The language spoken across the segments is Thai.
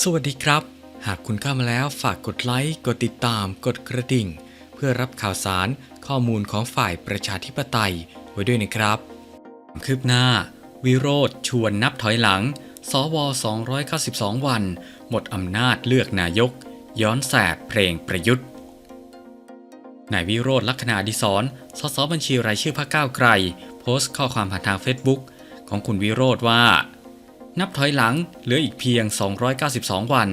สวัสดีครับ หากคุณเข้ามาแล้วฝากกดไลค์กดติดตาม กดกระดิ่ง เพื่อรับข่าวสารข้อมูลของฝ่ายประชาธิปไตยไว้ด้วยนะครับ คืบหน้า วิโรธชวนนับถอยหลัง สว 292 วัน หมดอำนาจเลือกนายก ย้อนแสบเพลงประยุทธ์นายวิโรธลักษณะดิศรสสบัญชีรายชื่อพรรคก้าวไกล โพสต์ข้อความผ่านทางเฟซบุ๊กของคุณวิโรธว่า นับถอยหลังเหลืออีกเพียง 292 วัน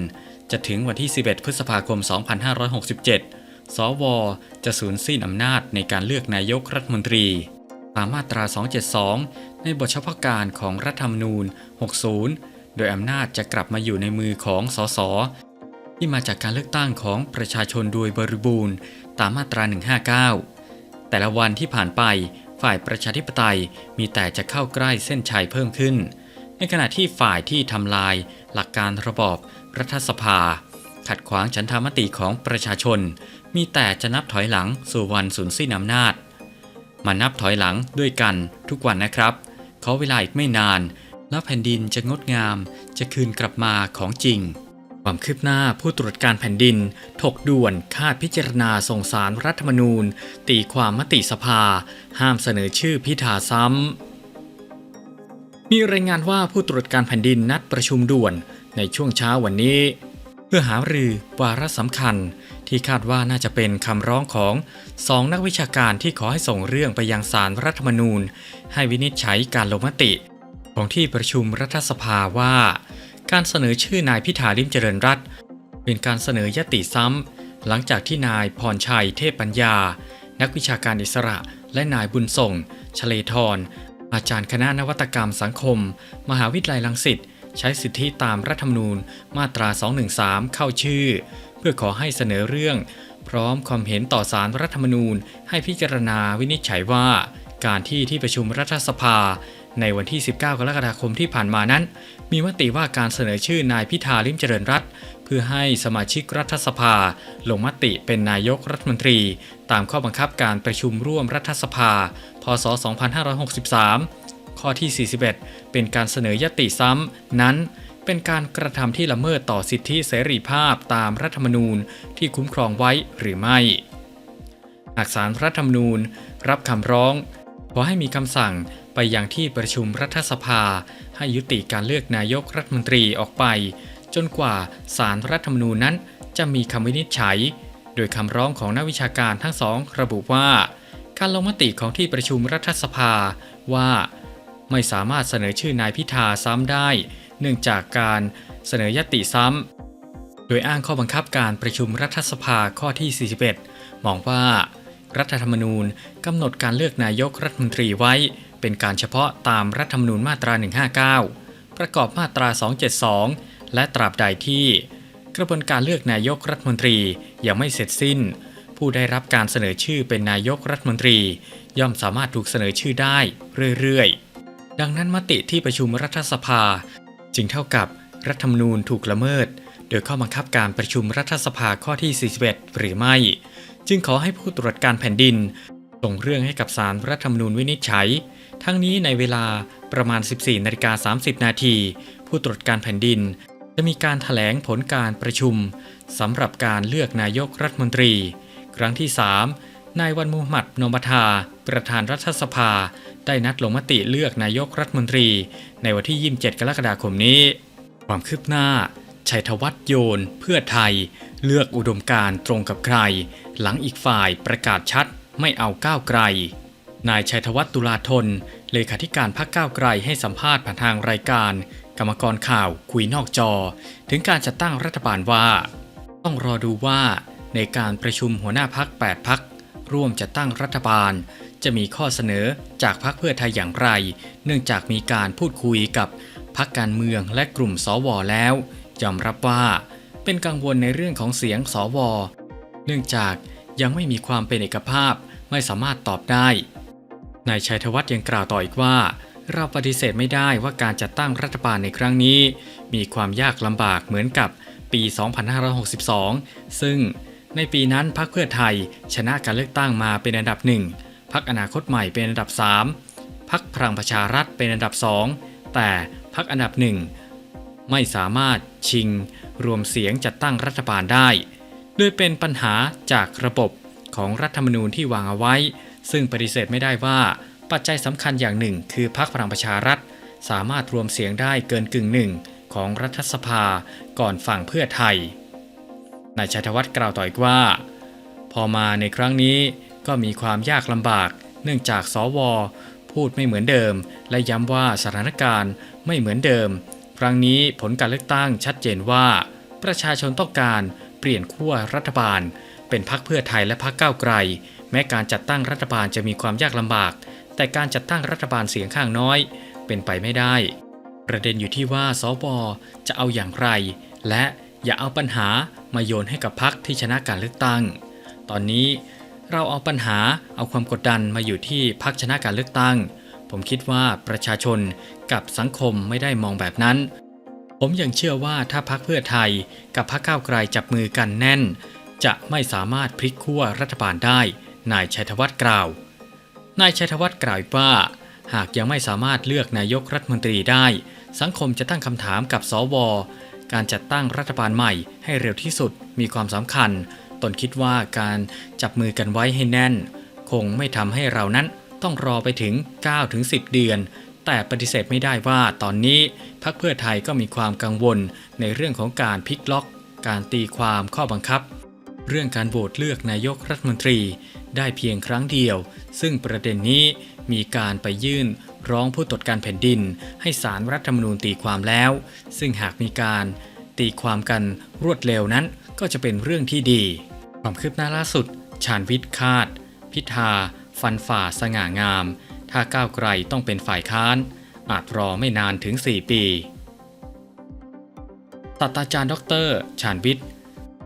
จะถึงวันที่ 11 พฤษภาคม 2567 สว จะสูญสิ้นอำนาจในการเลือกนายกรัฐมนตรีตามมาตรา 272 ในบทเฉพาะการของรัฐธรรมนูญ 60 โดยอำนาจจะกลับมาอยู่ในมือของสส ที่มาจากการเลือกตั้งของประชาชนโดยบริบูรณ์ ตามมาตรา 159 แต่ละวันที่ผ่านไปฝ่ายประชาธิปไตยมีแต่จะเข้าใกล้เส้นชัยเพิ่มขึ้น ในขณะที่ฝ่ายที่ทำลาย หลักการระบอบรัฐสภา ขัดขวางฉันทามติของประชาชน มีแต่จะนับถอยหลังสู่วันสูญสิ้นอำนาจ มานับถอยหลังด้วยกันทุกวันนะครับขอเวลาอีกไม่นาน แล้วแผ่นดินจะงดงาม จะคืนกลับมาของจริงความคืบหน้าผู้ตรวจการแผ่นดิน ถกด่วนคาดพิจารณาส่งสารรัฐธรรมนูญ ตีความมติสภา ห้ามเสนอชื่อพิธาซ้ำ มีรายงานว่าผู้ตรวจการแผ่นดินนัดประชุมด่วนในช่วงเช้าวันนี้ เพื่อหารือวาระสำคัญที่คาดว่าน่าจะเป็นคำร้องของสองนักวิชาการที่ขอให้ส่งเรื่องไปยังสารรัฐธรรมนูญ ให้วินิจฉัยการลงมติ ของที่ประชุมรัฐสภาว่า การเสนอชื่อนายพิธาลิมเจริญรัตเป็นการเสนอยติซ้ำ หลังจากที่นายพรชัยเทพปัญญา นักวิชาการอิสระและนายบุญส่งชเลทร อาจารย์คณะนวัตกรรมสังคม มหาวิทยาลัยลังสิตใช้สิทธิตามรัฐธรรมนูญมาตรา 213 เข้าชื่อ เพื่อขอให้เสนอเรื่อง พร้อมความเห็นต่อสารรัฐธรรมนูญ ให้พิจารณาวินิจฉัยว่า การที่ที่ประชุมรัฐสภา ในวันที่ 19 กรกฎาคมที่ผ่านมานั้น มีมติว่าการเสนอชื่อนายพิธาลิมเจริญรัต พื่อให้สมาชิกรัฐสภา ลงมติเป็นนายกรัฐมนตรี ตามข้อบังคับการประชุมร่วมรัฐสภา พศ 2563 ข้อที่ 41 เป็นการเสนอยติซ้ำนั้นเป็นการกระทำที่ละเมิดต่อสิทธิเสรีภาพตามรัฐธรรมนูญที่คุ้มครองไว้หรือไม่ หากสารรัฐธรรมนูญรับคำร้อง ขอให้มีคำสั่งไปยังที่ประชุมรัฐสภา ให้ยุติการเลือกนายกรัฐมนตรีออกไป จนกว่าสารรัฐธรรมนูญนั้น จะมีคำวินิจฉัย โดยคำร้องของนักวิชาการทั้งสองระบุว่า การลงมติของที่ประชุมรัฐสภาว่า ไม่สามารถเสนอชื่อนายพิธาซ้ำได้ เนื่องจากการเสนอยติซ้ำ โดยอ้างข้อบังคับการประชุมรัฐสภาข้อที่ 41 มองว่า รัฐธรรมนูญกำหนดการเลือกนายกรัฐมนตรีไว้ เป็นการเฉพาะตามรัฐธรรมนูญมาตรา 159 ประกอบมาตรา 272 และตราบใดที่กระบวนการเลือกนายกรัฐมนตรียังไม่เสร็จสิ้น ผู้ได้รับการเสนอชื่อเป็นนายกรัฐมนตรี ย่อมสามารถถูกเสนอชื่อได้เรื่อยๆ ดังนั้นมติที่ประชุมรัฐสภา จึงเท่ากับรัฐธรรมนูญถูกละเมิด โดยข้อบังคับการประชุมรัฐสภาข้อที่ 41 หรือไม่ จึงขอให้ผู้ตรวจการแผ่นดิน ส่งเรื่องให้กับศาลรัฐธรรมนูญวินิจฉัย ทั้งนี้ในเวลาประมาณ 14นาฬิกา30 นาทีผู้ตรวจการแผ่นดิน จะมีการถแถลงผลการประชุมสำหรับการเลือกนายกรัฐมนตรี ครั้งที่ 3 นายวันมุฮัมมัดนอมทา ประธานรัฐสภา ได้นัดลงมติเลือกนายกรัฐมนตรี ในวันที่ 27 กรกฎาคมนี้ ความคืบหน้า ชัยธวัฒน์โยน เพื่อไทย เลือกอุดมการตรงกับใคร หลังอีกฝ่ายประกาศชัดไม่เอาก้าวไกล นายชัยธวัฒน์ตุลาธน เลขาธิการพรรคก้าวไกลให้สัมภาษณ์ผ่านทางรายการ กรรมกรข่าวคุยนอกจอ ถึงการจัดตั้งรัฐบาลว่า ต้องรอดูว่าในการประชุมหัวหน้าพัก8พักร่วมจัดตั้งรัฐบาล จะมีข้อเสนอจากพรรคเพื่อไทยอย่างไร เนื่องจากมีการพูดคุยกับพรรคการเมืองและกลุ่มสวแล้วยอมรับว่า เป็นกังวลในเรื่องของเสียงสว เนื่องจากยังไม่มีความเป็นเอกภาพไม่สามารถตอบได้นายชัยธวัฒน์ยังกล่าวต่ออีกว่า เราปฏิเสธไม่ได้ว่าการจัดตั้งรัฐบาลในครั้งนี้ มีความยากลำบากเหมือนกับปี 2562 ซึ่งในปีนั้นพรรคเพื่อไทยชนะการเลือกตั้งมาเป็นอันดับหนึ่งพรรคอนาคตใหม่เป็นอันดับ 3พรรคพลังประชารัฐเป็นอันดับ 2 แต่พรรคอันดับหนึ่งไม่สามารถชิง รวมเสียงจัดตั้งรัฐบาลได้โดยเป็นปัญหาจากระบบของรัฐธรรมนูญที่วางเอาไว้ ซึ่งปฏิเสธไม่ได้ว่า ปัจจัยสำคัญอย่างหนึ่ง คือพรรคพลังประชารัฐ สามารถรวมเสียงได้เกินกึ่งหนึ่งของรัฐสภาก่อนฝั่งเพื่อไทย นายชัยธวัฒน์กล่าวต่ออีกว่า พอมาในครั้งนี้ก็มีความยากลำบาก เนื่องจากสว พูดไม่เหมือนเดิม และย้ำว่าสถานการณ์ไม่เหมือนเดิม ครั้งนี้ผลการเลือกตั้งชัดเจนว่า ประชาชนต้องการเปลี่ยนขั้วรัฐบาล เป็นพรรคเพื่อไทยและพรรคก้าวไกล แม้การจัดตั้งรัฐบาลจะมีความยากลำบาก แต่การจัดตั้งรัฐบาลเสียงข้างน้อย เป็นไปไม่ได้ ประเด็นอยู่ที่ว่าสวจะเอาอย่างไร และอย่าเอาปัญหามาโยนให้กับพรรคที่ชนะการเลือกตั้ง ตอนนี้เราเอาปัญหาเอาความกดดันมาอยู่ที่พรรคชนะการเลือกตั้ง ผมคิดว่าประชาชนกับสังคมไม่ได้มองแบบนั้น ผมยังเชื่อว่าถ้าพรรคเพื่อไทย กับพรรคก้าวไกลจับมือกันแน่น จะไม่สามารถพลิกขั้วรัฐบาลได้ นายชัยธวัฒน์กล่าว นายชัยธวัฒน์กล่าวว่า หากยังไม่สามารถเลือกนายกรัฐมนตรีได้ สังคมจะตั้งคำถามกับสวการจัดตั้งรัฐบาลใหม่ให้เร็วที่สุดมีความสำคัญ ตนคิดว่าการจับมือกันไว้ให้แน่น คงไม่ทำให้เรานั้นต้องรอไปถึง 9-10 เดือน แต่ปฏิเสธไม่ได้ว่าตอนนี้พรรคเพื่อไทยก็มีความกังวลในเรื่องของการพลิกล็อก การตีความข้อบังคับ เรื่องการโหวตเลือกนายกรัฐมนตรี ได้เพียงครั้งเดียว ซึ่งประเด็นนี้มีการไปยื่นร้องผู้ตรวจการแผ่นดิน ให้สารรัฐธรรมนูญตีความแล้ว ซึ่งหากมีการตีความกันรวดเร็วนั้นก็จะเป็นเรื่องที่ดี ความคืบหน้าล่าสุด ชาญวิทย์คาด พิธา ฟันฝ่าสง่างาม ถ้าก้าวไกลต้องเป็นฝ่ายค้าน อาจรอไม่นานถึง 4 ปีศาสตราจารย์ ดร ชาญวิทย์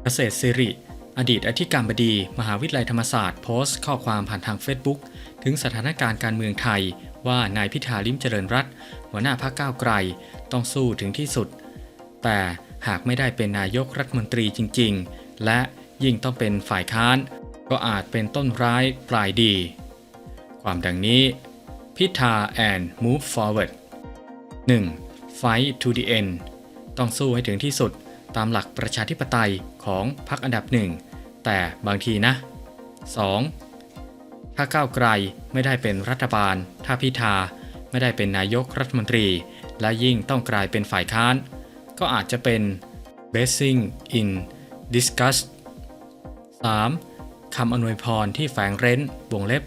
เกษตรสิริ อดีตอธิการบดี มหาวิทยาลัยธรรมศาสตร์โพสต์ข้อความผ่านทางเฟซบุ๊กถึงสถานการณ์การเมืองไทย ว่านายพิธาลิมเจริญรัตน์หัวหน้าพรรคก้าวไกลต้องสู้ถึงที่สุด แต่หากไม่ได้เป็นนายกรัฐมนตรีจริง ๆ และยิ่งต้องเป็นฝ่ายค้าน ก็อาจเป็นต้นร้ายปลายดี ความดังนี้ พิธา and move forward 1. fight to the end ต้องสู้ให้ถึงที่สุด ตามหลักประชาธิปไตยของพรรคอันดับหนึ่งแต่บางทีนะ 2. ถ้าก้าวไกลไม่ได้เป็นรัฐบาล ถ้าพิธาไม่ได้เป็นนายกรัฐมนตรี และยิ่งต้องกลายเป็นฝ่ายค้าน ก็อาจจะเป็น blessing in disgust 3. คำอวยพรที่แฝงเร้น วงเล็บ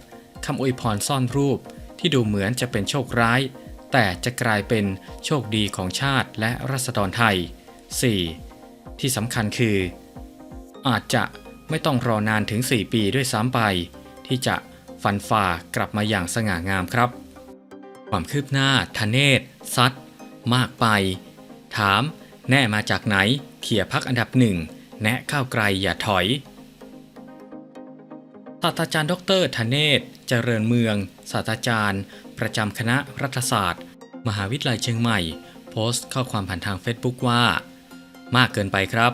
คำอวยพรซ่อนรูป ที่ดูเหมือนจะเป็นโชคร้าย แต่จะกลายเป็นโชคดีของชาติและรัษฎรไทย 4. ที่สำคัญคือ อาจจะไม่ต้องรอนานถึง 4 ปีด้วยซ้ำไป ที่จะฟันฝ่ากลับมาอย่างสง่างามครับ ความคืบหน้าทเนศซัดมากไป ถาม แน่มาจากไหนเขี่ยพักอันดับหนึ่งแนะข้าวไกลอย่าถอยศาสตราจารย์ ดรธเนศเจริญเมืองศาสตราจารย์ ประจำคณะรัฐศาสตร์ มหาวิทยาลัยเชียงใหม่ โพสต์ข้อความผ่านทางเฟซบุ๊กว่า มากเกินไปครับ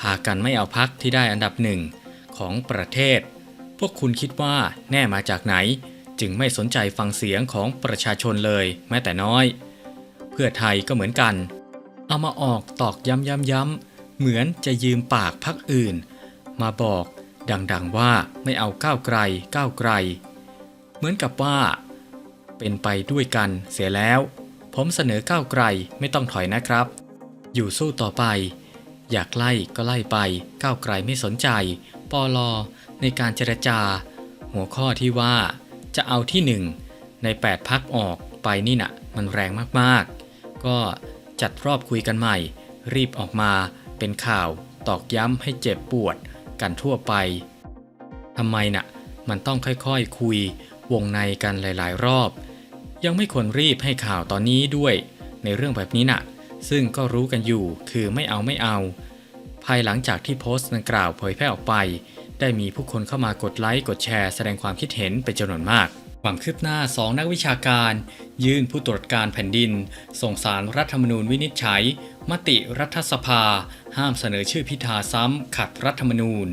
พากันไม่เอาพักที่ได้อันดับหนึ่งของประเทศ พวกคุณคิดว่าแน่มาจากไหน จึงไม่สนใจฟังเสียงของประชาชนเลยแม้แต่น้อย เพื่อไทยก็เหมือนกัน เอามาออกตอกย้ำย้ำย้ำเหมือนจะยืมปากพักอื่น มาบอกดังๆว่าไม่เอาก้าวไกลก้าวไกล เหมือนกับว่า เป็นไปด้วยกันเสียแล้ว ผมเสนอก้าวไกลไม่ต้องถอยนะครับ อยู่สู้ต่อไป อยากไล่ก็ไล่ไป ก้าวไกลไม่สนใจปอลอในการเจรจา หัวข้อที่ว่าจะเอาที่หนึ่งใน 8 พักออกไปนี่นะ่ะมันแรงมากๆ ก็จัดรอบคุยกันใหม่ รีบออกมาเป็นข่าวตอกย้ำให้เจ็บปวดกันทั่วไปทำไมนะ่ะ มันต้องค่อยๆคคุยวงในกันหลายๆ รอบ ยังไม่ควรรีบให้ข่าวตอนนี้ด้วย ในเรื่องแบบนี้น่ะ ซึ่งก็รู้กันอยู่คือไม่เอาไม่เอา ภายหลังจากที่โพสต์ดังกล่าวเผยแพร่ออกไป ได้มีผู้คนเข้ามากดไลค์กดแชร์แสดงความคิดเห็นเป็นจำนวนมากความคืบหน้า 2 นักวิชาการ ยื่นผู้ตรวจการแผ่นดิน ส่งสารรัฐธรรมนูญวินิจฉัย มติรัฐสภา ห้ามเสนอชื่อพิธาซ้ำ ขัดรัฐธรรมนูญ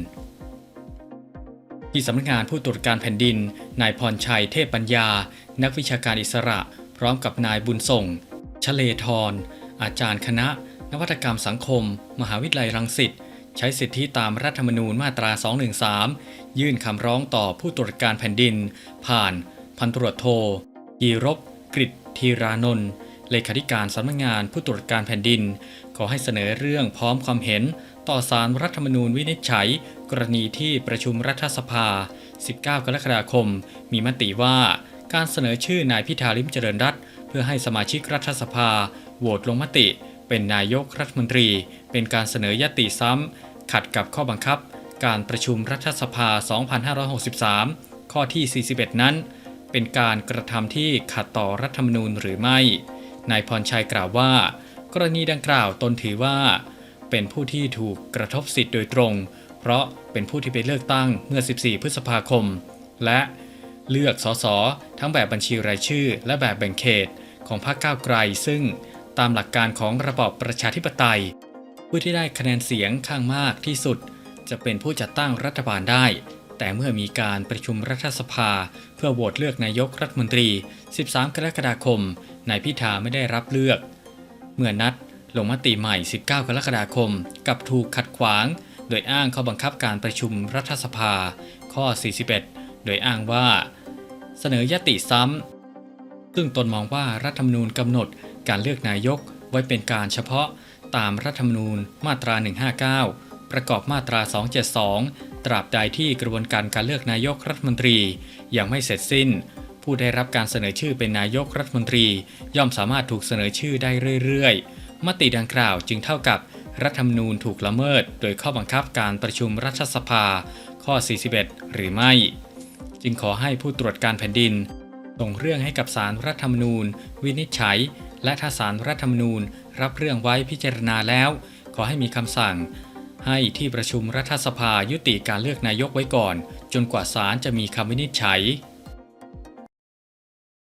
ที่สำนักงานผู้ตรวจการแผ่นดิน นายพรชัยเทพปัญญา นักวิชาการอิสระ พร้อมกับนายบุญส่ง ชเลทร อาจารย์คณะ นวัตกรรมสังคม มหาวิทยาลัยรังสิตใช้สิทธิตามรัฐธรรมนูญมาตรา 213 ยื่นคำร้องต่อผู้ตรวจการแผ่นดิน ผ่าน พันตรวจโทยีรบกริตทีรานนท์เลขาธิการสำนักงานผู้ตรวจการแผ่นดิน ขอให้เสนอเรื่องพร้อมความเห็น ต่อสารรัฐธรรมนูญวินิจฉัย กรณีที่ประชุมรัฐสภา 19 กรกฎาคม มีมติว่า การเสนอชื่อนายพิธาลิมเจริญรัตเพื่อให้สมาชิกรัฐสภา โหวตลงมติ เป็นนายกรัฐมนตรี เป็นการเสนอยติซ้ำ ขัดกับข้อบังคับ การประชุมรัฐสภา 2563 ข้อที่ 41 นั้น เป็นการกระทำที่ขัดต่อรัฐธรรมนูญหรือไม่ นายพรชัยกล่าวว่า กรณีดังกล่าวตนถือว่า เป็นผู้ที่ถูกกระทบสิทธิ์โดยตรง เพราะเป็นผู้ที่ไปเลือกตั้งเมื่อ 14 พฤษภาคม และเลือกสสทั้งแบบบัญชีรายชื่อ และแบบแบ่งเขตของพรรคก้าวไกล ซึ่ง ตามหลักการของระบอบประชาธิปไตย ผู้ที่ได้คะแนนเสียงข้างมากที่สุด จะเป็นผู้จัดตั้งรัฐบาลได้ แต่เมื่อมีการประชุมรัฐสภา เพื่อโหวตเลือกนายกรัฐมนตรี 13 กรกฎาคม นายพิธาไม่ได้รับเลือก เมื่อนัดลงมติใหม่ 19 กรกฎาคม กับถูกขัดขวาง โดยอ้างข้อบังคับการประชุมรัฐสภา ข้อ 41 โดยอ้างว่า เสนอยติซ้ำซึ่งตนมองว่ารัฐธรรมนูญกำหนด การเลือกนายกไว้เป็นการเฉพาะตามรัฐธรรมนูญมาตรา 159 ประกอบมาตรา 272 ตราบใดที่กระบวนการการเลือกนายกรัฐมนตรียังไม่เสร็จสิ้น ผู้ได้รับการเสนอชื่อเป็นนายกรัฐมนตรี ย่อมสามารถถูกเสนอชื่อได้เรื่อยๆ มติดังกล่าวจึงเท่ากับรัฐธรรมนูญถูกละเมิด โดยข้อบังคับการประชุมรัฐสภา ข้อ 41 หรือไม่ จึงขอให้ผู้ตรวจการแผ่นดินส่งเรื่องให้กับสารรัฐธรรมนูญ วินิจฉัย และถ้าสารรัฐธรรมนูญรับเรื่องไว้พิจารณาแล้ว ขอให้มีคำสั่ง ให้ที่ประชุมรัฐสภายุติการเลือกนายกไว้ก่อน จนกว่าศาลจะมีคำวินิจฉัย